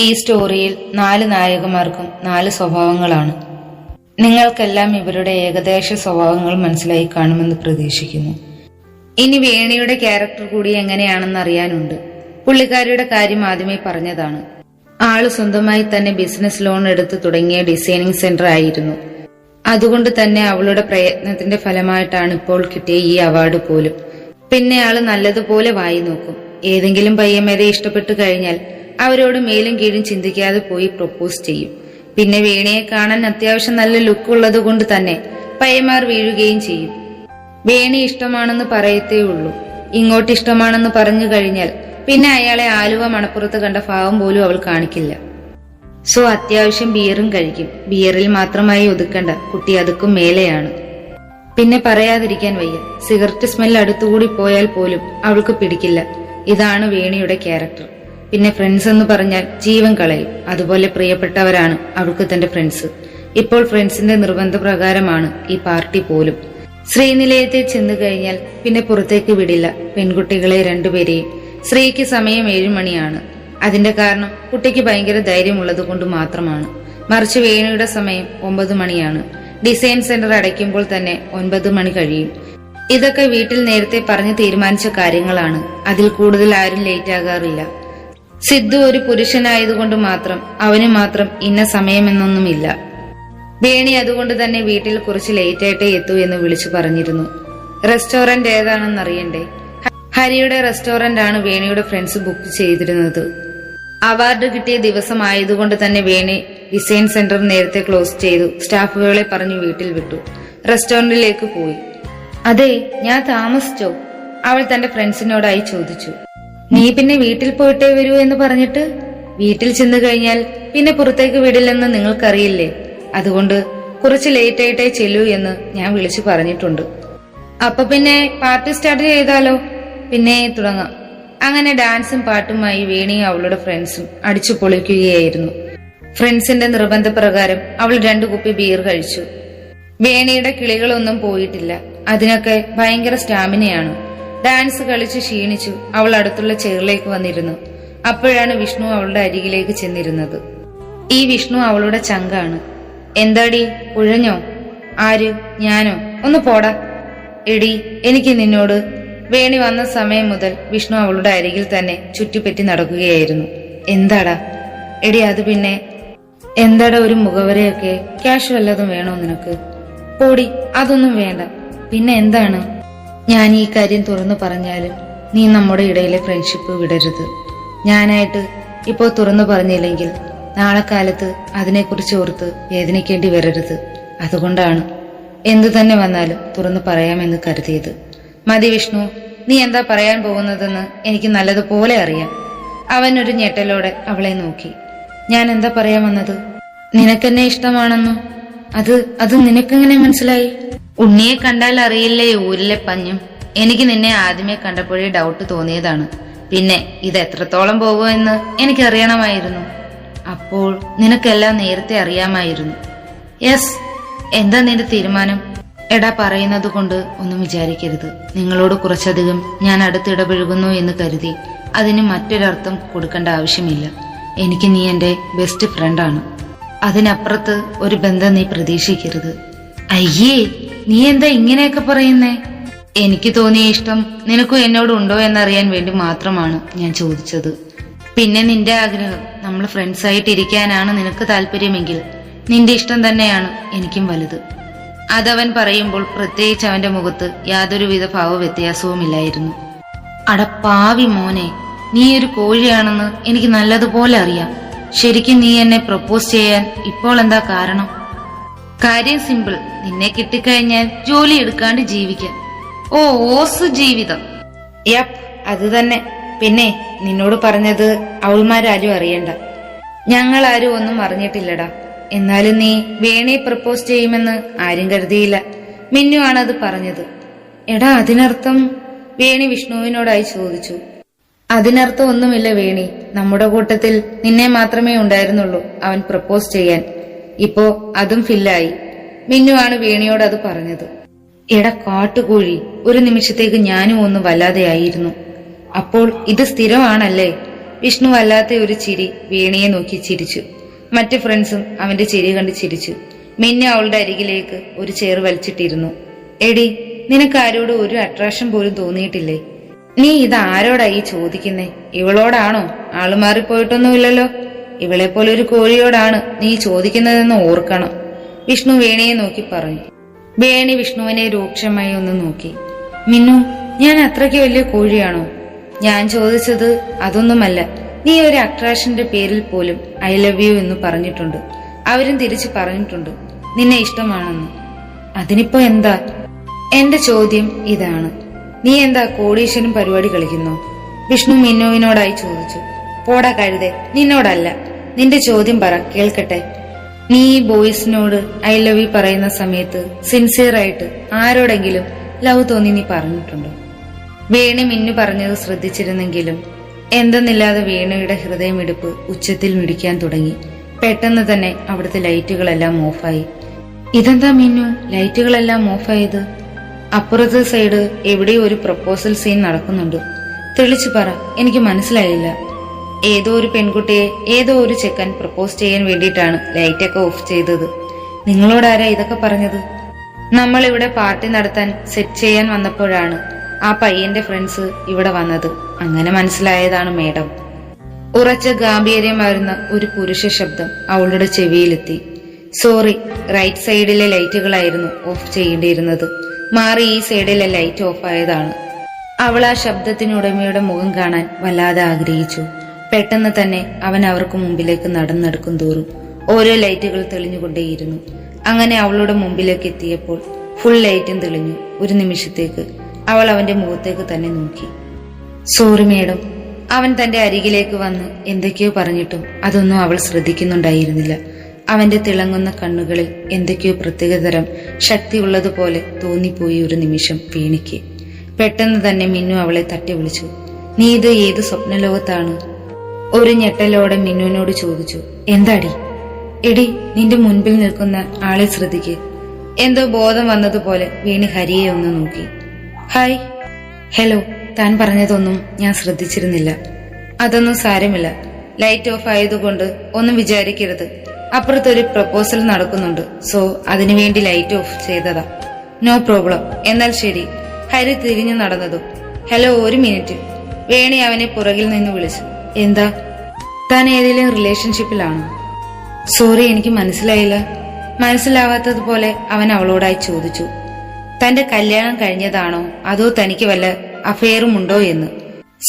ഈ സ്റ്റോറിയിൽ നാല് നായകന്മാർക്കും നാല് സ്വഭാവങ്ങളാണ്. നിങ്ങൾക്കെല്ലാം ഇവരുടെ ഏകദേശ സ്വഭാവങ്ങൾ മനസ്സിലായി കാണുമെന്ന് പ്രതീക്ഷിക്കുന്നു. ഇനി വേണിയുടെ ക്യാരക്ടർ കൂടി എങ്ങനെയാണെന്ന് അറിയാനുണ്ട്. പുള്ളിക്കാരിയുടെ കാര്യം ആദ്യമേ പറഞ്ഞതാണ്. ആൾ സ്വന്തമായി തന്നെ ബിസിനസ് ലോൺ എടുത്ത് തുടങ്ങിയ ഡിസൈനിങ് സെന്റർ ആയിരുന്നു. അതുകൊണ്ട് തന്നെ അവളുടെ പ്രയത്നത്തിന്റെ ഫലമായിട്ടാണ് ഇപ്പോൾ കിട്ടിയ ഈ അവാർഡ് പോലും. പിന്നെ ആൾ നല്ലതുപോലെ വായി നോക്കും. ഏതെങ്കിലും പയ്യന്മാരെ ഇഷ്ടപ്പെട്ടു കഴിഞ്ഞാൽ അവരോട് മേലും കീഴും ചിന്തിക്കാതെ പോയി പ്രൊപ്പോസ് ചെയ്യും. പിന്നെ വീണയെ കാണാൻ അത്യാവശ്യം നല്ല ലുക്ക് ഉള്ളത് കൊണ്ട് തന്നെ പയ്യന്മാർ വീഴുകയും ചെയ്യും. വേണി ഇഷ്ടമാണെന്ന് പറയത്തേ ഉള്ളൂ. ഇങ്ങോട്ട് ഇഷ്ടമാണെന്ന് പറഞ്ഞു കഴിഞ്ഞാൽ പിന്നെ അയാളെ ആലുവ മണപ്പുറത്ത് കണ്ട ഭാവം പോലും അവൾ കാണിക്കില്ല. സോ അത്യാവശ്യം ബിയറും കഴിക്കും. ബിയറിൽ മാത്രമായി ഒതുക്കണ്ട. കുട്ടി അതുക്കും മേലെയാണ്. പിന്നെ പറയാതിരിക്കാൻ വയ്യ. സിഗരറ്റ് സ്മെൽ അടുത്തുകൂടി പോയാൽ പോലും അവൾക്ക് പിടിക്കില്ല. ഇതാണ് വേണിയുടെ ക്യാരക്ടർ പിന്നെ ഫ്രണ്ട്സ് എന്ന് പറഞ്ഞാൽ ജീവൻ കളയും. അതുപോലെ പ്രിയപ്പെട്ടവരാണ് അവൾക്ക് തന്റെ ഫ്രണ്ട്സ് ഇപ്പോൾ ഫ്രണ്ട്സിന്റെ നിർബന്ധപ്രകാരമാണ് ഈ പാർട്ടി പോലും. ശ്രീനിലയത്തിൽ ചെന്നു കഴിഞ്ഞാൽ പിന്നെ പുറത്തേക്ക് വിടില്ല. പെൺകുട്ടികളെ രണ്ടുപേരെയും. ശ്രീക്ക് സമയം ഏഴുമണിയാണ് അതിന്റെ കാരണം കുട്ടിക്ക് ഭയങ്കര ധൈര്യമുള്ളത് കൊണ്ട് മാത്രമാണ്. മറിച്ച് വേണുയുടെ സമയം ഒമ്പത് മണിയാണ്. ഡിസൈൻ സെന്റർ അടയ്ക്കുമ്പോൾ തന്നെ ഒൻപത് മണി കഴിയും. ഇതൊക്കെ വീട്ടിൽ നേരത്തെ പറഞ്ഞു തീരുമാനിച്ച കാര്യങ്ങളാണ്. അതിൽ കൂടുതൽ ആരും ലേറ്റ് ആകാറില്ല. സിദ്ധു ഒരു പുരുഷനായതുകൊണ്ട് മാത്രം അവന് മാത്രം ഇന്ന സമയമെന്നൊന്നുമില്ല. വേണി അതുകൊണ്ട് തന്നെ വീട്ടിൽ കുറച്ച് ലേറ്റായിട്ടേ എത്തൂ എന്ന് വിളിച്ചു പറഞ്ഞിരുന്നു. റെസ്റ്റോറന്റ് ഏതാണെന്ന് അറിയണ്ടേ ഹരിയുടെ റെസ്റ്റോറന്റ് ആണ് വേണിയുടെ ഫ്രണ്ട്സ് ബുക്ക് ചെയ്തിരുന്നത്. അവാർഡ് കിട്ടിയ ദിവസം ആയതുകൊണ്ട് തന്നെ വേണി ഡിസൈൻ സെന്റർ നേരത്തെ ക്ലോസ് ചെയ്തു. സ്റ്റാഫുകളെ പറഞ്ഞു വീട്ടിൽ വിട്ടു. റെസ്റ്റോറന്റിലേക്ക് പോയി. അതെ ഞാൻ താമസിച്ചോ? അവൾ തന്റെ ഫ്രണ്ട്സിനോടായി ചോദിച്ചു. നീ പിന്നെ വീട്ടിൽ പോയിട്ടേ വരൂ എന്ന് പറഞ്ഞിട്ട് വീട്ടിൽ ചെന്നു കഴിഞ്ഞാൽ പിന്നെ പുറത്തേക്ക് വിടില്ലെന്ന് നിങ്ങൾക്കറിയില്ലേ? അതുകൊണ്ട് കുറച്ച് ലേറ്റ് ആയിട്ടേ ചെല്ലൂ എന്ന് ഞാൻ വിളിച്ചു പറഞ്ഞിട്ടുണ്ട്. അപ്പൊ പിന്നെ പാർട്ടി സ്റ്റാർട്ട് ചെയ്താലോ? പിന്നെ തുടങ്ങാം. അങ്ങനെ ഡാൻസും പാട്ടുമായി വേണിയും അവളുടെ ഫ്രണ്ട്സും അടിച്ചു പൊളിക്കുകയായിരുന്നു. ഫ്രണ്ട്സിന്റെ നിർബന്ധപ്രകാരം അവൾ രണ്ടു കുപ്പി ബീർ കഴിച്ചു. വേണിയുടെ കിളികളൊന്നും പോയിട്ടില്ല. അതിനൊക്കെ ഭയങ്കര സ്റ്റാമിനയാണ് ഡാൻസ് കളിച്ച് ക്ഷീണിച്ചു അവൾ അടുത്തുള്ള ചെയറിലേക്ക് വന്നിരുന്നു. അപ്പോഴാണ് വിഷ്ണു അവളുടെ അരികിലേക്ക് ചെന്നിരുന്നത്. ഈ വിഷ്ണു അവളുടെ ചങ്കാണ്. എന്താടി? ഉഴഞ്ഞോ? ആര്? ഞാനോ? ഒന്ന് പോടാ. എടി എനിക്ക് നിന്നോട്. വേണി വന്ന സമയം മുതൽ വിഷ്ണു അവളുടെ അരികിൽ തന്നെ ചുറ്റിപ്പറ്റി നടക്കുകയായിരുന്നു. എന്താടാ? എടി അത് പിന്നെ? എന്താടാ ഒരു മുഖവരയൊക്കെ? ക്യാഷ് വല്ലതും വേണോ നിനക്ക്? പോടി അതൊന്നും വേണ്ട. പിന്നെ എന്താണ്? ഞാൻ ഈ കാര്യം തുറന്നു പറഞ്ഞാലും നീ നമ്മുടെ ഇടയിലെ ഫ്രണ്ട്ഷിപ്പ് വിടരുത്. ഞാനായിട്ട് ഇപ്പോൾ തുറന്നു പറഞ്ഞില്ലെങ്കിൽ നാളെ കാലത്ത് അതിനെക്കുറിച്ച് ഓർത്ത് വേദനിക്കേണ്ടി വരരുത്. അതുകൊണ്ടാണ് എന്തു തന്നെ വന്നാലും തുറന്നു പറയാമെന്ന് കരുതിയത്. മതി വിഷ്ണു നീ എന്താ പറയാൻ പോകുന്നതെന്ന് എനിക്ക് നല്ലതുപോലെ അറിയാം. അവൻ ഒരു ഞെട്ടലോടെ അവളെ നോക്കി. ഞാൻ എന്താ പറയാൻ വന്നത്? നിനക്കെന്നെ ഇഷ്ടമാണെന്നോ? അത് അത് നിനക്കെങ്ങനെ മനസ്സിലായി? ഉണ്ണിയെ കണ്ടാൽ അറിയില്ലേ ഊരിലെ പഞ്ഞും? എനിക്ക് നിന്നെ ആദ്യമേ കണ്ടപ്പോഴേ ഡൗട്ട് തോന്നിയതാണ്. പിന്നെ ഇത് എത്രത്തോളം പോകുമോ എന്ന് എനിക്കറിയണമായിരുന്നു. അപ്പോൾ നിനക്കെല്ലാം നേരത്തെ അറിയാമായിരുന്നു. യെസ് എന്താ നിന്റെ തീരുമാനം? എടാ പറയുന്നത് കൊണ്ട് ഒന്നും വിചാരിക്കരുത്. നിങ്ങളോട് കുറച്ചധികം ഞാൻ അടുത്തിടപഴകുന്നു എന്ന് കരുതി അതിന് മറ്റൊരർത്ഥം കൊടുക്കേണ്ട ആവശ്യമില്ല. എനിക്ക് നീ എന്റെ ബെസ്റ്റ് ഫ്രണ്ടാണ് അതിനപ്പുറത്ത് ഒരു ബന്ധം നീ പ്രതീക്ഷിക്കരുത്. അയ്യേ നീ എന്താ ഇങ്ങനെയൊക്കെ പറയുന്നേ? എനിക്ക് തോന്നിയ ഇഷ്ടം നിനക്കും എന്നോട് ഉണ്ടോ എന്നറിയാൻ വേണ്ടി മാത്രമാണ് ഞാൻ ചോദിച്ചത്. പിന്നെ നിന്റെ ആഗ്രഹം നമ്മൾ ഫ്രണ്ട്സ് ആയിട്ട് ഇരിക്കാനാണ് നിനക്ക് താല്പര്യമെങ്കിൽ നിന്റെ ഇഷ്ടം തന്നെയാണ് എനിക്കും വലുത്. അതവൻ പറയുമ്പോൾ പ്രത്യേകിച്ച് അവന്റെ മുഖത്ത് യാതൊരുവിധ ഭാവ വ്യത്യാസവുമില്ലായിരുന്നു അട പാവി മോനെ നീ ഒരു കോഴിയാണെന്ന് എനിക്ക് നല്ലതുപോലെ അറിയാം. ശരിക്കും നീ എന്നെ പ്രപ്പോസ് ചെയ്യാൻ ഇപ്പോൾ എന്താ കാരണം? കാര്യം സിമ്പിൾ നിന്നെ കിട്ടിക്കഴിഞ്ഞാൽ ജോലി എടുക്കാണ്ട് ജീവിക്കാൻ ഓ ഓസ് ജീവിതം. യപ്പ് അത് തന്നെ. പിന്നെ നിന്നോട് പറഞ്ഞത് അവൾമാരാരും അറിയണ്ട. ഞങ്ങൾ ആരും ഒന്നും അറിഞ്ഞിട്ടില്ലടാ. എന്നാലും നീ വേണയെ പ്രപ്പോസ് ചെയ്യുമെന്ന് ആരും കരുതിയില്ല. മിന്നു ആണ് അത് പറഞ്ഞത്. എടാ അതിനർത്ഥം വേണി വിഷ്ണുവിനോടായി ചോദിച്ചു. അതിനർത്ഥം ഒന്നുമില്ല വേണി. നമ്മുടെ കൂട്ടത്തിൽ നിന്നെ മാത്രമേ ഉണ്ടായിരുന്നുള്ളൂ അവൻ പ്രപ്പോസ് ചെയ്യാൻ. ഇപ്പോ അതും ഫില്ലായി. മിന്നു ആണ് വേണിയോട് അത് പറഞ്ഞത്. എട കാട്ടുകോഴി ഒരു നിമിഷത്തേക്ക് ഞാനും ഒന്ന് വല്ലാതെയായിരുന്നു അപ്പോൾ ഇത് സ്ഥിരമാണല്ലേ? വിഷ്ണു വല്ലാത്ത ഒരു ചിരി വേണിയെ നോക്കി ചിരിച്ചു. മറ്റു ഫ്രണ്ട്സും അവന്റെ ചിരി കണ്ട് ചിരിച്ചു. മിന്നു അവളുടെ അരികിലേക്ക് ഒരു ചെയർ വലിച്ചിട്ടിരുന്നു. എടി നിനക്ക് ആരോട് ഒരു അട്രാക്ഷൻ പോലും തോന്നിയിട്ടില്ലേ? നീ ഇത് ഈ ചോദിക്കുന്നേ? ഇവളോടാണോ? ആൾ മാറിപ്പോയിട്ടൊന്നുമില്ലല്ലോ. ഇവളെ പോലെ ഒരു കോഴിയോടാണ് നീ ചോദിക്കുന്നതെന്ന് ഓർക്കണം. വിഷ്ണു വേണിയെ നോക്കി പറഞ്ഞു. വേണി വിഷ്ണുവിനെ രൂക്ഷമായി ഒന്ന് നോക്കി. മിന്നു ഞാൻ അത്രയ്ക്ക് വലിയ കോഴിയാണോ? ഞാൻ ചോദിച്ചത് അതൊന്നുമല്ല. നീ ഒരു അട്രാക്ഷന്റെ പേരിൽ പോലും ഐ ലവ് യു എന്ന് പറഞ്ഞിട്ടുണ്ട്. അവരും തിരിച്ചു പറഞ്ഞിട്ടുണ്ട്. നിന്നെ ഇഷ്ടമാണെന്ന്. അതിനിപ്പോ എന്താ? എന്റെ ചോദ്യം ഇതാണ്. നീ എന്താ കോടീശ്വരൻ പരിപാടി കളിക്കുന്നു? വിഷ്ണു മിന്നുവിനോടായി ചോദിച്ചു. പോടാ കഴുതേ നിന്നോടല്ല. നിന്റെ ചോദ്യം പറ കേൾക്കട്ടെ. നീ ഈ ബോയ്സിനോട് ഐ ലവ് യു പറയുന്ന സമയത്ത് സിൻസിയർ ആയിട്ട് ആരോടെങ്കിലും ലവ് തോന്നി നീ പറഞ്ഞിട്ടുണ്ടോ? വേണി മിന്നു പറഞ്ഞത് ശ്രദ്ധിച്ചിരുന്നെങ്കിലും എന്തെന്നില്ലാതെ വേണയുടെ ഹൃദയമിടിപ്പ് ഉച്ചത്തിൽ മിടിക്കാൻ തുടങ്ങി. പെട്ടെന്ന് തന്നെ അവിടുത്തെ ലൈറ്റുകളെല്ലാം ഓഫായി. ഇതെന്താ മിന്നു? ലൈറ്റുകളെല്ലാം ഓഫായത്? അപ്പുറത്തെ സൈഡ് എവിടെയോ ഒരു പ്രപ്പോസൽ സീൻ നടക്കുന്നുണ്ട്? തെളിച്ചു പറ എനിക്ക് മനസ്സിലായില്ല. ഏതോ ഒരു പെൺകുട്ടിയെ ഏതോ ഒരു ചെക്കൻ പ്രപ്പോസ് ചെയ്യാൻ വേണ്ടിയിട്ടാണ് ലൈറ്റൊക്കെ ഓഫ് ചെയ്തത്. നിങ്ങളോടാരാ ഇതൊക്കെ പറഞ്ഞത്? നമ്മൾ ഇവിടെ പാർട്ടി നടത്താൻ സെറ്റ് ചെയ്യാൻ വന്നപ്പോഴാണ് ആ പയ്യന്റെ ഫ്രണ്ട്സ് ഇവിടെ വന്നത്. അങ്ങനെ മനസ്സിലായതാണ് മേഡം. ഉറച്ച ഗാംഭീര്യമായിരുന്ന ഒരു പുരുഷ ശബ്ദം അവളുടെ ചെവിയിലെത്തി. സോറി റൈറ്റ് സൈഡിലെ ലൈറ്റുകളായിരുന്നു ഓഫ് ചെയ്യേണ്ടിയിരുന്നത്. മാറി ഈ സൈഡിലെ ലൈറ്റ് ഓഫ് ആയതാണ്. അവൾ ആ ശബ്ദത്തിനുടമയുടെ മുഖം കാണാൻ വല്ലാതെ ആഗ്രഹിച്ചു. പെട്ടെന്ന് തന്നെ അവൻ അവർക്ക് മുമ്പിലേക്ക് നടന്നെടുക്കും തോറും ഓരോ ലൈറ്റുകൾ തെളിഞ്ഞുകൊണ്ടേയിരുന്നു. അങ്ങനെ അവളുടെ മുമ്പിലേക്ക് എത്തിയപ്പോൾ ഫുൾ ലൈറ്റും തെളിഞ്ഞു. ഒരു നിമിഷത്തേക്ക് അവൾ അവന്റെ മുഖത്തേക്ക് തന്നെ നോക്കി. സോറി മേഡം അവൻ തന്റെ അരികിലേക്ക് വന്ന് എന്തൊക്കെയോ പറഞ്ഞിട്ടും അതൊന്നും അവൾ ശ്രദ്ധിക്കുന്നുണ്ടായിരുന്നില്ല. അവന്റെ തിളങ്ങുന്ന കണ്ണുകളിൽ എന്തൊക്കെയോ പ്രത്യേകതരം ശക്തിയുള്ളതുപോലെ തോന്നിപ്പോയി ഒരു നിമിഷം വീണിക്ക് പെട്ടെന്ന് തന്നെ മിന്നു അവളെ തട്ടി വിളിച്ചു. നീ ഇത് ഏത് സ്വപ്നലോകത്താണ്? ഒരു ഞെട്ടലോടെ മിന്നുവിനോട് ചോദിച്ചു. എന്താടി? എടി നിന്റെ മുൻപിൽ നിൽക്കുന്ന ആളെ ശ്രദ്ധിക്ക്. എന്തോ ബോധം വന്നതുപോലെ വീണി ഹരിയെ ഒന്ന് നോക്കി. ഹായ്. ഹലോ താൻ പറഞ്ഞതൊന്നും ഞാൻ ശ്രദ്ധിച്ചിരുന്നില്ല. അതൊന്നും സാരമില്ല. ലൈറ്റ് ഓഫ് ആയതുകൊണ്ട് ഒന്നും വിചാരിക്കരുത്. അപ്പുറത്തൊരു പ്രപ്പോസൽ നടക്കുന്നുണ്ട്. സോ അതിനുവേണ്ടി ലൈറ്റ് ഓഫ് ചെയ്തതാ. നോ പ്രോബ്ലം എന്നാൽ ശരി. ഹരി തിരിഞ്ഞു നടന്നതും ഹലോ ഒരു മിനിറ്റ് വേണി അവനെ പുറകിൽ നിന്ന് വിളിച്ചു. എന്താ? താൻ ഏതെങ്കിലും റിലേഷൻഷിപ്പിലാണോ സോറി എനിക്ക് മനസ്സിലായില്ല. മനസ്സിലാവാത്തതുപോലെ അവൻ അവളോടായി ചോദിച്ചു. തന്റെ കല്യാണം കഴിഞ്ഞതാണോ? അതോ തനിക്ക് വല്ല അഫെയറും ഉണ്ടോ എന്ന്?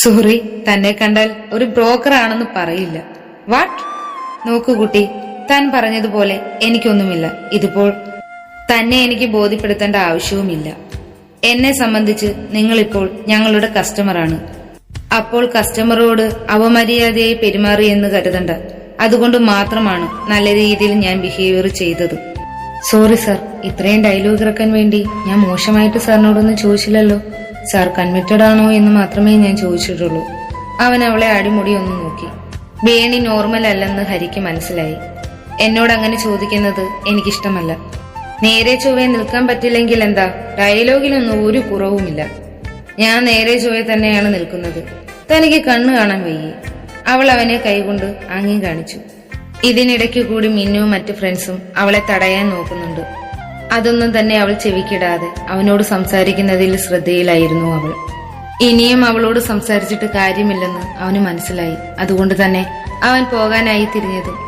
സോറി തന്നെ കണ്ടാൽ ഒരു ബ്രോക്കറാണെന്ന് പറയില്ല. വാട്ട് നോക്കൂ കുട്ടി. താൻ പറഞ്ഞതുപോലെ എനിക്കൊന്നുമില്ല. ഇതിപ്പോൾ തന്നെ എനിക്ക് ബോധ്യപ്പെടുത്തേണ്ട ആവശ്യവുമില്ല. എന്നെ സംബന്ധിച്ച് നിങ്ങളിപ്പോൾ ഞങ്ങളുടെ കസ്റ്റമറാണ് അപ്പോൾ കസ്റ്റമറോട് അവമര്യാദയായി പെരുമാറി എന്ന് കരുതണ്ട. അതുകൊണ്ട് മാത്രമാണ് നല്ല രീതിയിൽ ഞാൻ ബിഹേവിയർ ചെയ്തത്. സോറി സർ ഇത്രയും ഡയലോഗ് ഇറക്കാൻ വേണ്ടി ഞാൻ മോശമായിട്ട് സാറിനോടൊന്നും ചോദിച്ചില്ലല്ലോ. സാർ കൺവിറ്റഡ് ആണോ എന്ന് മാത്രമേ ഞാൻ ചോദിച്ചിട്ടുള്ളൂ. അവൻ അവളെ അടിമുടി ഒന്ന് നോക്കി. വേണി നോർമൽ അല്ലെന്ന് ഹരിക്ക് മനസ്സിലായി. എന്നോട് അങ്ങനെ ചോദിക്കുന്നത് എനിക്കിഷ്ടമല്ല. നേരെ ചൊവ്വെ നിൽക്കാൻ പറ്റില്ലെങ്കിൽ എന്താ? ഡയലോഗിലൊന്നും ഒരു കുറവുമില്ല. ഞാൻ നേരെ ചൊവ്വെ തന്നെയാണ് നിൽക്കുന്നത്. തനിക്ക് കണ്ണു കാണാൻ വയ്യേ അവൾ അവനെ കൈകൊണ്ട് ആംഗ്യം കാണിച്ചു. ഇതിനിടയ്ക്ക് കൂടി മിന്നുവും മറ്റു ഫ്രണ്ട്സും അവളെ തടയാൻ നോക്കുന്നുണ്ട്. അതൊന്നും തന്നെ അവൾ ചെവിക്കിടാതെ അവനോട് സംസാരിക്കുന്നതിൽ ശ്രദ്ധയിലായിരുന്നു അവൾ. ഇനിയും അവളോട് സംസാരിച്ചിട്ട് കാര്യമില്ലെന്ന് അവന് മനസ്സിലായി. അതുകൊണ്ട് തന്നെ അവൻ പോകാനായി തിരിഞ്ഞതും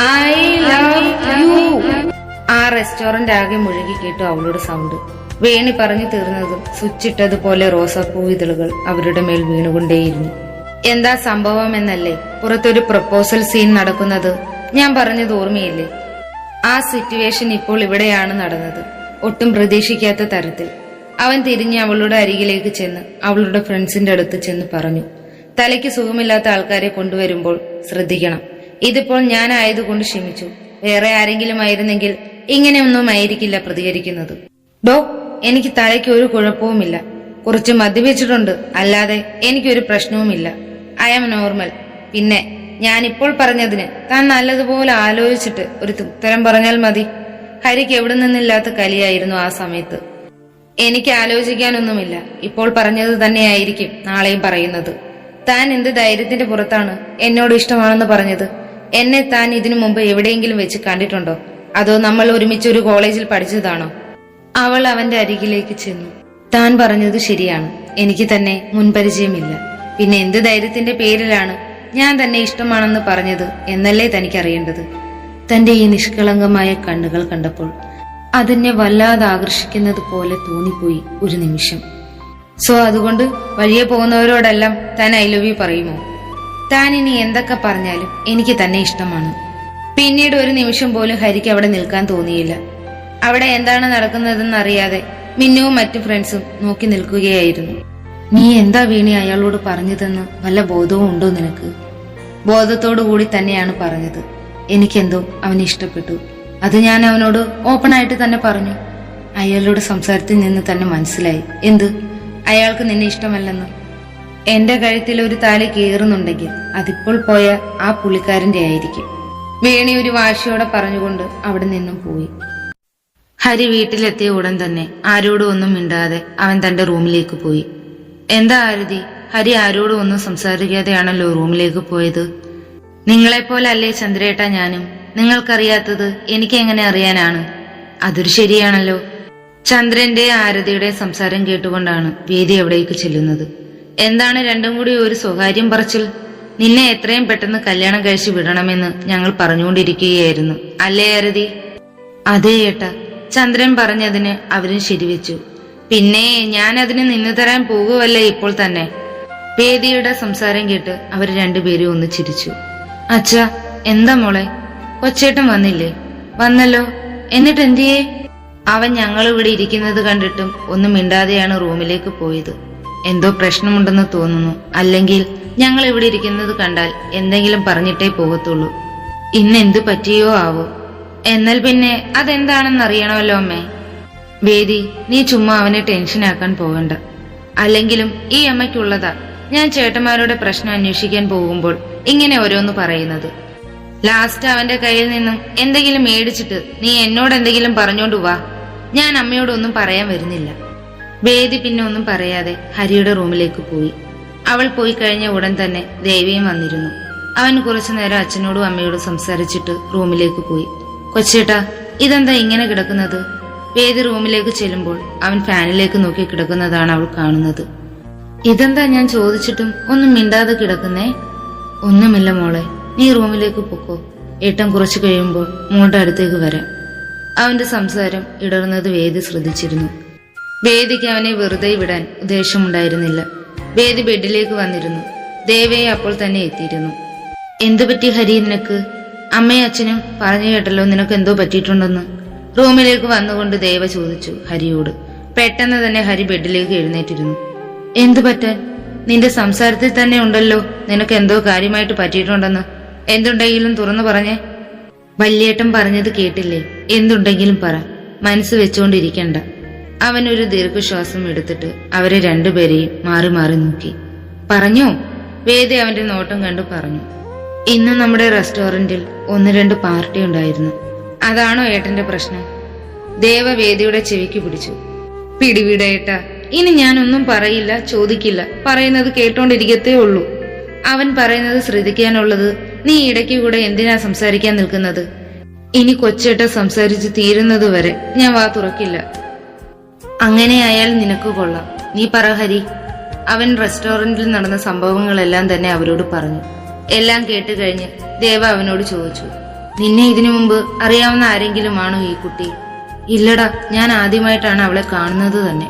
ഐ ലവ് യു ആ റെസ്റ്റോറന്റ് ആകെ മുഴുകി കേട്ടു അവളുടെ സൗണ്ട് വേണി പറഞ്ഞു തീർന്നതും സ്വിച്ചിട്ടതുപോലെ റോസാപ്പൂ ഇതളുകൾ അവരുടെ മേൽ വീണുകൊണ്ടേയിരുന്നു. എന്താ സംഭവം എന്നല്ലേ? പുറത്തൊരു പ്രപ്പോസൽ സീൻ നടക്കുന്നത്. ഞാൻ പറഞ്ഞത് ഓർമ്മയില്ലേ? ആ സിറ്റുവേഷൻ ഇപ്പോൾ ഇവിടെയാണ് നടന്നത്. ഒട്ടും പ്രതീക്ഷിക്കാത്ത തരത്തിൽ. അവൻ തിരിഞ്ഞ് അവളുടെ അരികിലേക്ക് ചെന്ന് അവളുടെ ഫ്രണ്ട്സിന്റെ അടുത്ത് ചെന്ന് പറഞ്ഞു. തലയ്ക്ക് സുഖമില്ലാത്ത ആൾക്കാരെ കൊണ്ടുവരുമ്പോൾ ശ്രദ്ധിക്കണം. ഇതിപ്പോൾ ഞാനായതുകൊണ്ട് ക്ഷമിച്ചു. വേറെ ആരെങ്കിലും ആയിരുന്നെങ്കിൽ ഇങ്ങനെയൊന്നും ആയിരിക്കില്ല പ്രതികരിക്കുന്നത്. ഡോ എനിക്ക് തലയ്ക്ക് ഒരു കുഴപ്പവുമില്ല. കുറച്ച് മദ്യപിച്ചിട്ടുണ്ട് അല്ലാതെ എനിക്കൊരു പ്രശ്നവുമില്ല. I am normal. പിന്നെ ഞാൻ ഇപ്പോൾ പറഞ്ഞതിന് താൻ നല്ലതുപോലെ ആലോചിച്ചിട്ട് ഒരു ഉത്തരം പറഞ്ഞാൽ മതി. ഹരിക്ക് എവിടെ നിന്നില്ലാത്ത കലിയായിരുന്നു ആ സമയത്ത്. എനിക്ക് ആലോചിക്കാനൊന്നുമില്ല. ഇപ്പോൾ പറഞ്ഞത് തന്നെയായിരിക്കും നാളെയും പറയുന്നത്. താൻ എന്ത് ധൈര്യത്തിന്റെ പുറത്താണ് എന്നോട് ഇഷ്ടമാണെന്ന് പറഞ്ഞത്? എന്നെ താൻ ഇതിനു മുമ്പ് എവിടെയെങ്കിലും വെച്ച് കണ്ടിട്ടുണ്ടോ? അതോ നമ്മൾ ഒരുമിച്ച് ഒരു കോളേജിൽ പഠിച്ചതാണോ? അവൾ അവന്റെ അരികിലേക്ക് ചെന്നു. താൻ പറഞ്ഞത് ശരിയാണ്. എനിക്ക് തന്നെ മുൻപരിചയമില്ല. പിന്നെ എന്ത് ധൈര്യത്തിന്റെ പേരിലാണ് ഞാൻ തന്നെ ഇഷ്ടമാണെന്ന് പറഞ്ഞത് എന്നല്ലേ തനിക്കറിയേണ്ടത്? തന്റെ ഈ നിഷ്കളങ്കമായ കണ്ണുകൾ കണ്ടപ്പോൾ അതിനെ വല്ലാതെ ആകർഷിക്കുന്നത് പോലെ തോന്നിപ്പോയി ഒരു നിമിഷം. സോ അതുകൊണ്ട് വഴിയെ പോകുന്നവരോടെല്ലാം താൻ ഐ ലവ് യു പറയുമോ? താൻ ഇനി എന്തൊക്കെ പറഞ്ഞാലും എനിക്ക് തന്നെ ഇഷ്ടമാണ്. പിന്നീട് ഒരു നിമിഷം പോലും ഹരിക്ക് അവിടെ നിൽക്കാൻ തോന്നിയില്ല. അവിടെ എന്താണ് നടക്കുന്നതെന്ന് അറിയാതെ മിന്നുവും മറ്റു ഫ്രണ്ട്സും നോക്കി നിൽക്കുകയായിരുന്നു. നീ എന്താ വീണി അയാളോട് പറഞ്ഞതെന്ന് വല്ല ബോധവും ഉണ്ടോ നിനക്ക്? ബോധത്തോടു കൂടി തന്നെയാണ് പറഞ്ഞത്. എനിക്കെന്തോ അവനെ ഇഷ്ടപ്പെട്ടു. അത് ഞാൻ അവനോട് ഓപ്പണായിട്ട് തന്നെ പറഞ്ഞു. അയാളുടെ സംസാരത്തിൽ നിന്ന് തന്നെ മനസ്സിലായി. എന്ത്? അയാൾക്ക് നിന്നെ ഇഷ്ടമല്ലെന്ന്. എന്റെ കഴുത്തിൽ ഒരു താലി കീറുന്നുണ്ടെങ്കിൽ അതിപ്പോൾ പോയ ആ പുള്ളിക്കാരന്റെ ആയിരിക്കും. വേണി ഒരു വാശിയോടെ പറഞ്ഞുകൊണ്ട് അവിടെ നിന്നും പോയി. ഹരി വീട്ടിലെത്തിയ ഉടൻ തന്നെ ആരോടും ഒന്നും മിണ്ടാതെ അവൻ തന്റെ റൂമിലേക്ക് പോയി. എന്താ ആരതി? ഹരി ആരോടും ഒന്നും സംസാരിക്കാതെയാണല്ലോ റൂമിലേക്ക് പോയത്? നിങ്ങളെപ്പോലെ അല്ലേ ചന്ദ്രേട്ട ഞാനും? നിങ്ങൾക്കറിയാത്തത് എനിക്ക് എങ്ങനെ അറിയാനാണ്? അതൊരു ശരിയാണല്ലോ. ചന്ദ്രന്റെ ആരതിയുടെ സംസാരം കേട്ടുകൊണ്ടാണ് വേദി എവിടേക്ക് ചെല്ലുന്നത്. എന്താണ് രണ്ടും കൂടി ഒരു സ്വകാര്യം പറച്ചിൽ? നിന്നെ എത്രയും പെട്ടെന്ന് കല്യാണം കഴിച്ചു വിടണമെന്ന് ഞങ്ങൾ പറഞ്ഞുകൊണ്ടിരിക്കുകയായിരുന്നു. അല്ലേ അരതി? അതേ ഏട്ട. ചന്ദ്രൻ പറഞ്ഞതിന് അവരും ശരിവെച്ചു. പിന്നെ ഞാൻ അതിന് നിന്നു തരാൻ പോകുവല്ലേ ഇപ്പോൾ തന്നെ? വേദിയുടെ സംസാരം കേട്ട് അവർ രണ്ടുപേരും ഒന്ന് ചിരിച്ചു. അച്ഛാ എന്താ മോളെ? കൊച്ചേട്ടൻ വന്നില്ലേ? വന്നല്ലോ. എന്നിട്ട് എന്തിയേ? അവൻ ഞങ്ങൾ ഇവിടെ ഇരിക്കുന്നത് കണ്ടിട്ടും ഒന്നും മിണ്ടാതെയാണ് റൂമിലേക്ക് പോയത്. എന്തോ പ്രശ്നമുണ്ടെന്ന് തോന്നുന്നു. അല്ലെങ്കിൽ ഞങ്ങൾ ഇവിടെ ഇരിക്കുന്നത് കണ്ടാൽ എന്തെങ്കിലും പറഞ്ഞിട്ടേ പോകത്തുള്ളൂ. ഇന്ന് എന്തു പറ്റിയോ ആവോ? എന്നാൽ പിന്നെ അതെന്താണെന്ന് അറിയണമല്ലോ അമ്മേ. വേദി നീ ചുമ്മാ അവനെ ടെൻഷനാക്കാൻ പോകണ്ട. അല്ലെങ്കിലും ഈ അമ്മയ്ക്കുള്ളതാ ഞാൻ ചേട്ടന്മാരുടെ പ്രശ്നം അന്വേഷിക്കാൻ പോകുമ്പോൾ ഇങ്ങനെ ഓരോന്ന് പറയുന്നത്. ലാസ്റ്റ് അവന്റെ കയ്യിൽ നിന്നും എന്തെങ്കിലും മേടിച്ചിട്ട് നീ എന്നോട് എന്തെങ്കിലും പറഞ്ഞോണ്ട് വാ. ഞാൻ അമ്മയോടൊന്നും പറയാൻ വരുന്നില്ല. വേദി പിന്നെ ഒന്നും പറയാതെ ഹരിയുടെ റൂമിലേക്ക് പോയി. അവൾ പോയി കഴിഞ്ഞ ഉടൻ തന്നെ ദേവിയും വന്നിരുന്നു. അവൻ കുറച്ചു നേരം അച്ഛനോടും അമ്മയോടും സംസാരിച്ചിട്ട് റൂമിലേക്ക് പോയി. കൊച്ചേട്ടാ ഇതെന്താ ഇങ്ങനെ കിടക്കുന്നത്? വേദി റൂമിലേക്ക് ചെല്ലുമ്പോൾ അവൻ ഫാനിലേക്ക് നോക്കി കിടക്കുന്നതാണ് അവൾ കാണുന്നത്. ഇതെന്താ ഞാൻ ചോദിച്ചിട്ടും ഒന്നും മിണ്ടാതെ കിടക്കുന്നേ? ഒന്നുമില്ല മോളെ നീ റൂമിലേക്ക് പൊക്കോ. ഏട്ടൻ കുറച്ചു കഴിയുമ്പോൾ മോളുടെ അടുത്തേക്ക് വരാം. അവന്റെ സംസാരം ഇടർന്നത് വേദി ശ്രദ്ധിച്ചിരുന്നു. വേദിക്ക് അവനെ വെറുതെ വിടാൻ ഉദ്ദേശമുണ്ടായിരുന്നില്ല. വേദി ബെഡിലേക്ക് വന്നിരുന്നു. ദേവയെ അപ്പോൾ തന്നെ എത്തിയിരുന്നു. എന്തു പറ്റി ഹരി നിനക്ക്? അമ്മയും അച്ഛനും പറഞ്ഞു കേട്ടല്ലോ നിനക്ക് എന്തോ പറ്റിയിട്ടുണ്ടെന്ന്. റൂമിലേക്ക് വന്നുകൊണ്ട് ദേവ ചോദിച്ചു ഹരിയോട്. പെട്ടെന്ന് തന്നെ ഹരി ബെഡിലേക്ക് എഴുന്നേറ്റിരുന്നു. എന്തു പറ്റാൻ? നിന്റെ സംസാരത്തിൽ തന്നെ ഉണ്ടല്ലോ നിനക്ക് എന്തോ കാര്യമായിട്ട് പറ്റിയിട്ടുണ്ടെന്ന്. എന്തുണ്ടെങ്കിലും തുറന്നു പറഞ്ഞേ. വല്യേട്ടൻ പറഞ്ഞത് കേട്ടില്ലേ? എന്തുണ്ടെങ്കിലും പറ. മനസ്സ് വെച്ചുകൊണ്ടിരിക്കണ്ട അവൻ ഒരു ദീർഘശ്വാസം എടുത്തിട്ട് അവരെ രണ്ടുപേരെയും മാറി മാറി നോക്കി. പറഞ്ഞോ? വേദി അവന്റെ നോട്ടം കണ്ടു പറഞ്ഞു. ഇന്ന് നമ്മുടെ റെസ്റ്റോറന്റിൽ ഒന്ന് രണ്ട് പാർട്ടി ഉണ്ടായിരുന്നു. അതാണോ ഏട്ടന്റെ പ്രശ്നം? ദേവവേദിയുടെ ചെവിക്ക് പിടിച്ചു. പിടിവിടേട്ട ഇനി ഞാനൊന്നും പറയില്ല ചോദിക്കില്ല. പറയുന്നത് കേട്ടോണ്ടിരിക്കത്തേ ഉള്ളൂ. അവൻ പറയുന്നത് ശ്രദ്ധിക്കാനുള്ളത് നീ ഇടയ്ക്ക് കൂടെ എന്തിനാ സംസാരിക്കാൻ നിൽക്കുന്നത്? ഇനി കൊച്ചേട്ട സംസാരിച്ച് തീരുന്നത് വരെ ഞാൻ വാ തുറക്കില്ല. അങ്ങനെയായാൽ നിനക്ക് കൊള്ളാം. നീ പറ ഹരി. അവൻ റെസ്റ്റോറന്റിൽ നടന്ന സംഭവങ്ങളെല്ലാം തന്നെ അവരോട് പറഞ്ഞു. എല്ലാം കേട്ട് കഴിഞ്ഞ് ദേവ അവനോട് ചോദിച്ചു. നിന്നെ ഇതിനു മുമ്പ് അറിയാവുന്ന ആരെങ്കിലും ആണോ ഈ കുട്ടി? ഇല്ലടാ ഞാൻ ആദ്യമായിട്ടാണ് അവളെ കാണുന്നത് തന്നെ.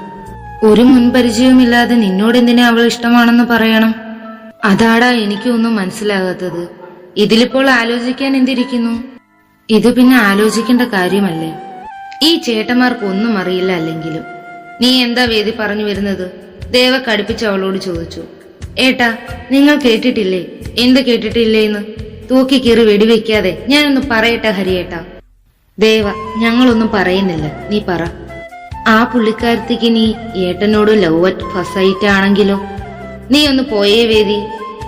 ഒരു മുൻപരിചയവുമില്ലാതെ നിന്നോട് എന്തിനാ അവൾ ഇഷ്ടമാണെന്ന് പറയണം? അതാടാ എനിക്കൊന്നും മനസ്സിലാകാത്തത്. ഇതിലിപ്പോൾ ആലോചിക്കാൻ എന്തിരിക്കുന്നു? ഇത് പിന്നെ ആലോചിക്കേണ്ട കാര്യമല്ലേ? ഈ ചേട്ടന്മാർക്ക് ഒന്നും അറിയില്ല അല്ലെങ്കിലും. നീ എന്താ വേദി പറഞ്ഞു വരുന്നത്? ദേവ കടുപ്പിച്ച് അവളോട് ചോദിച്ചു. ഏട്ടാ നിങ്ങൾ കേട്ടിട്ടില്ലേ? എന്ത് കേട്ടിട്ടില്ലേ എന്ന് തൂക്കി കീറി വെടിവെക്കാതെ ഞാനൊന്ന് പറയട്ടെ ഹരിയേട്ടാ. ദേവ ഞങ്ങളൊന്നും പറയുന്നില്ല. നീ പറ. ആ പുള്ളിക്കാരത്തേക്ക് നീ ഏട്ടനോട് ലവ് അറ്റ് ഫസ്റ്റ് ആണെങ്കിലോ? നീ ഒന്ന് പോയേ വേദി.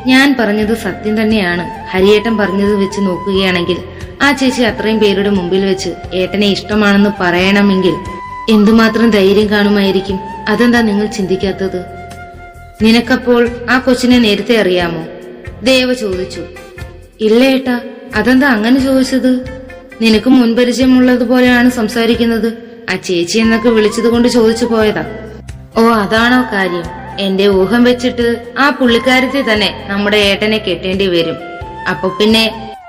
ഞാൻ പറഞ്ഞത് സത്യം തന്നെയാണ്. ഹരിയേട്ടൻ പറഞ്ഞത് വെച്ച് നോക്കുകയാണെങ്കിൽ ആ ചേച്ചി അത്രയും പേരുടെ മുമ്പിൽ വെച്ച് ഏട്ടനെ ഇഷ്ടമാണെന്ന് പറയണമെങ്കിൽ എന്തുമാത്രം ധൈര്യം കാണുമായിരിക്കും? അതെന്താ നിങ്ങൾ ചിന്തിക്കാത്തത്? നിനക്കപ്പോൾ ആ കൊച്ചിനെ നേരത്തെ അറിയാമോ? ദേവ ചോദിച്ചു. ഇല്ല ഏട്ടാ അതെന്താ അങ്ങനെ ചോദിച്ചത്? നിനക്ക് മുൻപരിചയമുള്ളതുപോലെയാണ് സംസാരിക്കുന്നത്. ആ ചേച്ചി എന്നൊക്കെ വിളിച്ചത് കൊണ്ട് ചോദിച്ചു പോയതാ. ഓ അതാണോ കാര്യം. എന്റെ ഊഹം വെച്ചിട്ട് ആ പുള്ളിക്കാരത്തെ തന്നെ നമ്മുടെ ഏട്ടനെ കെട്ടേണ്ടി വരും. അപ്പൊ പിന്നെ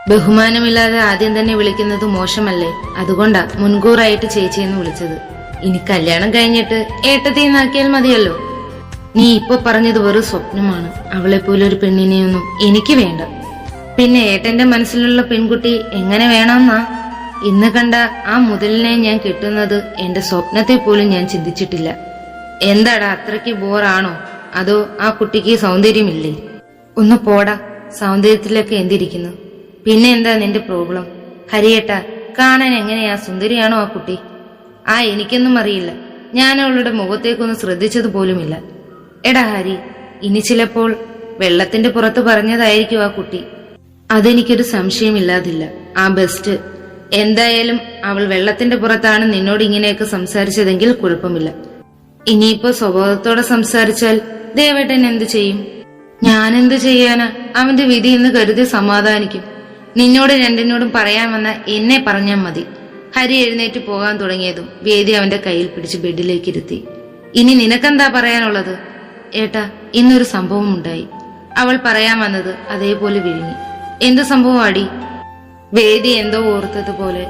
ബഹുമാനമില്ലാതെ ആദ്യം തന്നെ വിളിക്കുന്നത് മോശമല്ലേ? അതുകൊണ്ടാ മുൻകൂറായിട്ട് ചേച്ചിയെന്ന് വിളിച്ചത്. ഇനി കല്യാണം കഴിഞ്ഞിട്ട് ഏട്ടത്തിന്നാക്കിയാൽ മതിയല്ലോ. നീ ഇപ്പൊ പറഞ്ഞത് വെറും സ്വപ്നമാണ്. അവളെ പോലെ ഒരു പെണ്ണിനെയൊന്നും എനിക്ക് വേണ്ട. പിന്നെ ഏട്ടന്റെ മനസ്സിലുള്ള പെൺകുട്ടി എങ്ങനെ വേണമെന്നാ? ഇന്ന് കണ്ട ആ മുതലിനെ ഞാൻ കിട്ടുന്നത് എന്റെ സ്വപ്നത്തെ പോലും ഞാൻ ചിന്തിച്ചിട്ടില്ല. എന്താടാ അത്രയ്ക്ക് ബോറാണോ? അതോ ആ കുട്ടിക്ക് സൗന്ദര്യമില്ലേ? ഒന്ന് പോടാ സൗന്ദര്യത്തിലൊക്കെ എന്തിരിക്കുന്നു? പിന്നെ എന്താ നിന്റെ പ്രോബ്ലം? ഹരിയേട്ട കാണാൻ എങ്ങനെയാ? സുന്ദരിയാണോ ആ കുട്ടി? ആ എനിക്കൊന്നും അറിയില്ല. ഞാൻ അവളുടെ മുഖത്തേക്കൊന്നും ശ്രദ്ധിച്ചത് പോലുമില്ല. എടാ ഹരി ഇനി ചിലപ്പോൾ വെള്ളത്തിന്റെ പുറത്ത് പറഞ്ഞതായിരിക്കും ആ കുട്ടി. അതെനിക്കൊരു സംശയമില്ലാതില്ല. ആ ബെസ്റ്റ്. എന്തായാലും അവൾ വെള്ളത്തിന്റെ പുറത്താണ് നിന്നോട് ഇങ്ങനെയൊക്കെ സംസാരിച്ചതെങ്കിൽ കുഴപ്പമില്ല. ഇനിയിപ്പോ സ്വഭാവത്തോടെ സംസാരിച്ചാൽ ദേവേട്ടൻ എന്ത് ചെയ്യും? ഞാൻ എന്ത് ചെയ്യാനാ? അവന്റെ വിധി എന്ന് കരുതി സമാധാനിക്കും. നിന്നോട് രണ്ടിനോടും പറയാൻ വന്ന എന്നെ പറഞ്ഞാൽ മതി. ഹരി എഴുന്നേറ്റ് പോകാൻ തുടങ്ങിയതും വേദി അവന്റെ കയ്യിൽ പിടിച്ച് ബെഡിലേക്ക് ഇരുത്തി. ഇനി നിനക്കെന്താ പറയാനുള്ളത്? ഏട്ടാ ഇന്നൊരു സംഭവം ഉണ്ടായി. അവൾ പറയാൻ വന്നത് അതേപോലെ വിഴുങ്ങി. എന്ത് സംഭവം അടി വേദി എന്തോ ഓർത്തതുപോലെ.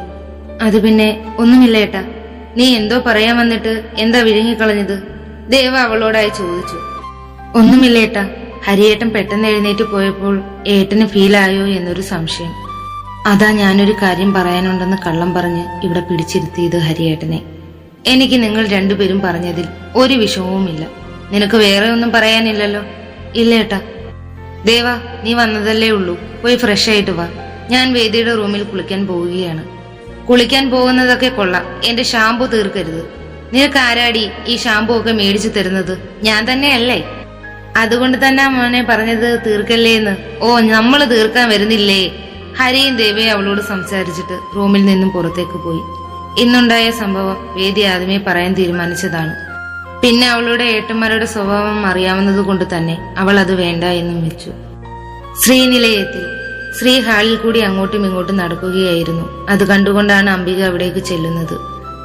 അത് പിന്നെ ഒന്നുമില്ല ഏട്ടാ. നീ എന്തോ പറയാൻ വന്നിട്ട് എന്താ വിഴുങ്ങിക്കളഞ്ഞത്? ദേവ അവളോടായി ചോദിച്ചു. ഒന്നുമില്ല ഏട്ടാ. ഹരിയേട്ടൻ പെട്ടെന്ന് എഴുന്നേറ്റ് പോയപ്പോൾ ഏട്ടന് ഫീലായോ എന്നൊരു സംശയം. അതാ ഞാനൊരു കാര്യം പറയാനുണ്ടെന്ന് കള്ളം പറഞ്ഞ് ഇവിടെ പിടിച്ചിരുത്തിയത് ഹരിയേട്ടനെ. എനിക്ക് നിങ്ങൾ രണ്ടുപേരും പറഞ്ഞതിൽ ഒരു വിഷമവുമില്ല. നിനക്ക് വേറെ ഒന്നും പറയാനില്ലല്ലോ? ഇല്ല ഏട്ടാ. ദേവാ നീ വന്നതല്ലേ ഉള്ളൂ. പോയി ഫ്രഷ് ആയിട്ട് വാ. ഞാൻ വേദിയുടെ റൂമിൽ കുളിക്കാൻ പോവുകയാണ്. കുളിക്കാൻ പോകുന്നതൊക്കെ കൊള്ളാം. എന്റെ ഷാമ്പു തീർക്കരുത്. നിനക്ക് ആരാടി ഈ ഷാമ്പു ഒക്കെ മേടിച്ചു തരുന്നത്? ഞാൻ തന്നെയല്ലേ? അതുകൊണ്ട് തന്നെ മോനെ പറഞ്ഞത് തീർക്കല്ലേ എന്ന് ഓ നമ്മൾ തീർക്കാൻ വരുന്നില്ലേ? ഹരിയും ദേവയും അവളോട് സംസാരിച്ചിട്ട് റൂമിൽ നിന്നും പുറത്തേക്ക് പോയി. ഇന്നുണ്ടായ സംഭവം വേദി ആദ്യമേ പറയാൻ തീരുമാനിച്ചതാണ്. പിന്നെ അവളുടെ ഏട്ടന്മാരുടെ സ്വഭാവം അറിയാവുന്നത് കൊണ്ട് തന്നെ അവൾ അത് വേണ്ട എന്നും വെച്ചു. ശ്രീനിലയത്തിൽ ശ്രീ ഹാളിൽ കൂടി അങ്ങോട്ടും ഇങ്ങോട്ടും നടക്കുകയായിരുന്നു. അത് കണ്ടുകൊണ്ടാണ് അംബിക അവിടേക്ക് ചെല്ലുന്നത്.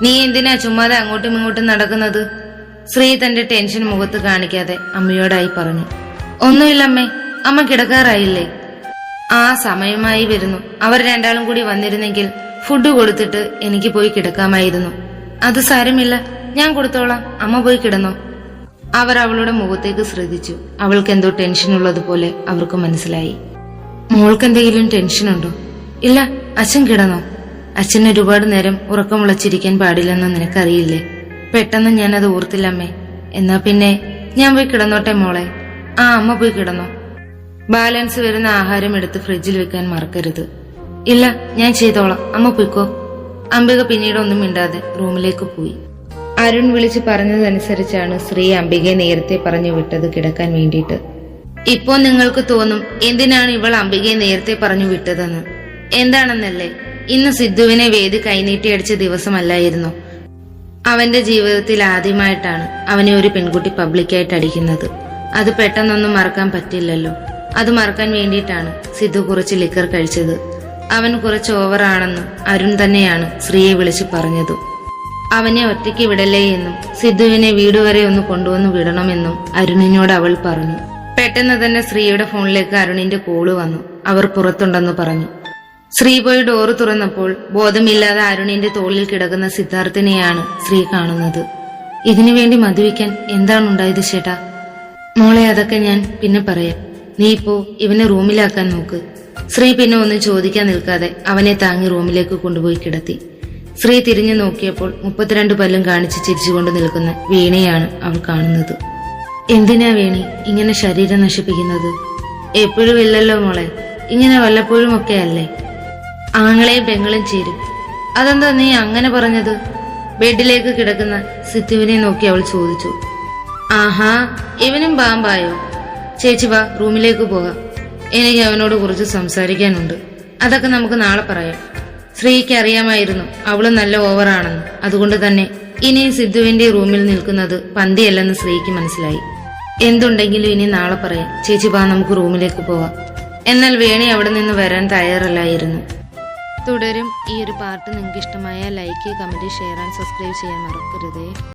നീ എന്തിനാ ചുമ്മാതെ അങ്ങോട്ടും ഇങ്ങോട്ടും നടക്കുന്നത്? ശ്രീ തന്റെ ടെൻഷൻ മുഖത്ത് കാണിക്കാതെ അമ്മയോടായി പറഞ്ഞു. ഒന്നുമില്ല അമ്മേ അമ്മ കിടക്കാറായില്ലേ? ആ സമയമായി വരുന്നു. അവർ രണ്ടാളും കൂടി വന്നിരുന്നെങ്കിൽ ഫുഡ് കൊടുത്തിട്ട് എനിക്ക് പോയി കിടക്കാമായിരുന്നു. അത് സാരമില്ല. ഞാൻ കൊടുത്തോളാം. അമ്മ പോയി കിടന്നോ. അവർ അവളുടെ മുഖത്തേക്ക് ശ്രദ്ധിച്ചു. അവൾക്ക് എന്തോ ടെൻഷൻ ഉള്ളതുപോലെ അവർക്ക് മനസ്സിലായി. മോൾക്ക് എന്തെങ്കിലും ടെൻഷൻ ഉണ്ടോ? ഇല്ല അച്ഛൻ കിടന്നോ? അച്ഛൻ ഒരുപാട് നേരം ഉറക്കം വിളച്ചിരിക്കാൻ പാടില്ലെന്ന് നിനക്കറിയില്ലേ? പെട്ടെന്ന് ഞാൻ അത് ഓർത്തില്ല അമ്മേ. എന്നാ പിന്നെ ഞാൻ പോയി കിടന്നോട്ടെ മോളെ? ആ അമ്മ പോയി കിടന്നോ. ബാലൻസ് വരുന്ന ആഹാരം എടുത്ത് ഫ്രിഡ്ജിൽ വെക്കാൻ മറക്കരുത്. ഇല്ല ഞാൻ ചെയ്തോളാം. അമ്മ പോയിക്കോ. അംബിക പിന്നീട് ഒന്നും മിണ്ടാതെ റൂമിലേക്ക് പോയി. അരുൺ വിളിച്ച് പറഞ്ഞതനുസരിച്ചാണ് ശ്രീ അംബികയെ നേരത്തെ പറഞ്ഞു വിട്ടത് കിടക്കാൻ വേണ്ടിയിട്ട്. ഇപ്പോ നിങ്ങൾക്ക് തോന്നും എന്തിനാണ് ഇവൾ അംബികയെ നേരത്തെ പറഞ്ഞു വിട്ടതെന്ന്. എന്താണെന്നല്ലേ? ഇന്ന് സിദ്ധുവിനെ വേദി കൈനീട്ടി അടിച്ച ദിവസമല്ലായിരുന്നു. അവന്റെ ജീവിതത്തിൽ ആദ്യമായിട്ടാണ് അവനെ ഒരു പെൺകുട്ടി പബ്ലിക്കായിട്ട് അടിക്കുന്നത്. അത് പെട്ടെന്നൊന്നും മറക്കാൻ പറ്റില്ലല്ലോ. അത് മറക്കാൻ വേണ്ടിയിട്ടാണ് സിദ്ധു കുറച്ച് ലിക്കർ കഴിച്ചത്. അവൻ കുറച്ച് ഓവറാണെന്ന് അരുൺ തന്നെയാണ് ശ്രീയെ വിളിച്ചു പറഞ്ഞതും. അവനെ ഒറ്റയ്ക്ക് വിടല്ലേ എന്നും സിദ്ധുവിനെ വീട് വരെ ഒന്ന് കൊണ്ടുവന്ന് വിടണമെന്നും അരുണിനോട് അവൾ പറഞ്ഞു. പെട്ടെന്ന് തന്നെ ശ്രീയുടെ ഫോണിലേക്ക് അരുണിന്റെ കോൾ വന്നു. അവർ പുറത്തുണ്ടെന്ന് പറഞ്ഞു. ശ്രീ പോയി ഡോറ് തുറന്നപ്പോൾ ബോധമില്ലാതെ അരുണിന്റെ തോളിൽ കിടക്കുന്ന സിദ്ധാർത്ഥിനെയാണ് ശ്രീ കാണുന്നത്. ഇതിനുവേണ്ടി മധുവിക്കാൻ എന്താണുണ്ടായത് ചേട്ടാ? മോളെ അതൊക്കെ ഞാൻ പിന്നെ പറയാം. നീ ഇപ്പോ ഇവനെ റൂമിലാക്കാൻ നോക്ക്. ശ്രീ പിന്നെ ഒന്നും ചോദിക്കാൻ നിൽക്കാതെ അവനെ താങ്ങി റൂമിലേക്ക് കൊണ്ടുപോയി കിടത്തി. ശ്രീ തിരിഞ്ഞു നോക്കിയപ്പോൾ മുപ്പത്തിരണ്ട് പല്ലും കാണിച്ച് ചിരിച്ചുകൊണ്ട് നിൽക്കുന്ന വീണയാണ് അവൾ കാണുന്നത്. എന്തിനാ വേണി ഇങ്ങനെ ശരീരം നശിപ്പിക്കുന്നത്? എപ്പോഴും ഇല്ലല്ലോ മോളെ ഇങ്ങനെ വല്ലപ്പോഴും ഒക്കെ അല്ലേ? ആങ്ങളെയും പെങ്ങളും ചേരും. അതെന്താ നീ അങ്ങനെ പറഞ്ഞത്? ബെഡിലേക്ക് കിടക്കുന്ന സിത്തുവിനെ നോക്കി അവൾ ചോദിച്ചു. ആഹാ ഇവനും പാമ്പായോ? ചേച്ചി വാ റൂമിലേക്ക് പോകാം എനിക്ക് അവനോട് കുറച്ച് സംസാരിക്കാനുണ്ട്. അതൊക്കെ നമുക്ക് നാളെ പറയാം. ശ്രീക്ക് അറിയാമായിരുന്നു അവൾ നല്ല ഓവറാണെന്ന്. അതുകൊണ്ട് തന്നെ ഇനി സിദ്ധുവിന്റെ റൂമിൽ നിൽക്കുന്നത് പന്തിയല്ലെന്ന് ശ്രീക്ക് മനസ്സിലായി. എന്തുണ്ടെങ്കിലും ഇനി നാളെ പറയാം. ചേച്ചി വാ നമുക്ക് റൂമിലേക്ക് പോവാം. എന്നാൽ വേണി അവിടെ നിന്ന് വരാൻ തയ്യാറല്ലായിരുന്നു. തുടരും ഈ ഒരു പാർട്ട് നിങ്ങൾക്ക് ഇഷ്ടമായ like comment share and subscribe ചെയ്യാൻ മറക്കരുതേ.